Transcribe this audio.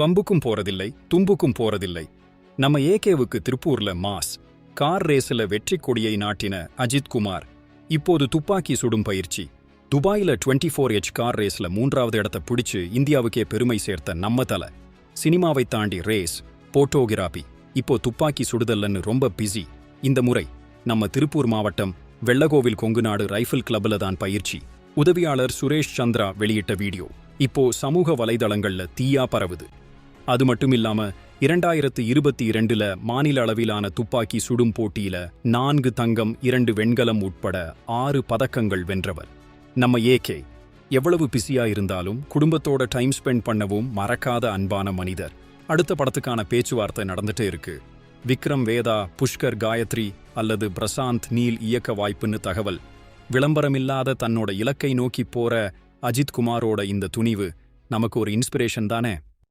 வம்புக்கும் போறதில்லை தும்புக்கும் போறதில்லை. நம்ம ஏகேவுக்கு திருப்பூர்ல மாஸ் கார் ரேஸ்ல வெற்றி கொடியை நாட்டின அஜித் குமார் இப்போது துப்பாக்கி சுடும் பயிற்சி. துபாயில 24 ஃபோர் ஹெச் கார் ரேஸ்ல மூன்றாவது இடத்தை பிடிச்சு இந்தியாவுக்கே பெருமை சேர்த்த நம்ம தல. சினிமாவை தாண்டி ரேஸ் போட்டோகிராபி இப்போ துப்பாக்கி சுடுதல்லன்னு ரொம்ப பிஸி. இந்த முறை நம்ம திருப்பூர் மாவட்டம் வெள்ளகோவில் கொங்குநாடு ரைஃபிள் கிளப்ல தான் பயிற்சி. உதவியாளர் சுரேஷ் சந்திரா வெளியிட்ட வீடியோ. இப்போ சமூக வலைதளங்கள்ல தீயா பரவுது. அது மட்டும் இல்லாம இரண்டாயிரத்து இருபத்தி இரண்டுல மாநில அளவிலான துப்பாக்கி சுடும் போட்டியில நான்கு தங்கம் இரண்டு வெண்கலம் உட்பட ஆறு பதக்கங்கள் வென்றவர். நம்ம ஏகே எவ்வளவு பிஸியா இருந்தாலும் குடும்பத்தோட டைம் ஸ்பெண்ட் பண்ணவும் மறக்காத அன்பான மனிதர். அடுத்த படத்துக்கான பேச்சுவார்த்தை நடந்துட்டே இருக்கு. விக்ரம் வேதா புஷ்கர் காயத்ரி அல்லது பிரசாந்த் நீல் இயக்க வாய்ப்புன்னு தகவல். விளம்பரமில்லாத தன்னோட இலக்கை நோக்கி போற அஜித் குமாரோட இந்த துணிவு நமக்கு ஒரு இன்ஸ்பிரேஷன் தானே?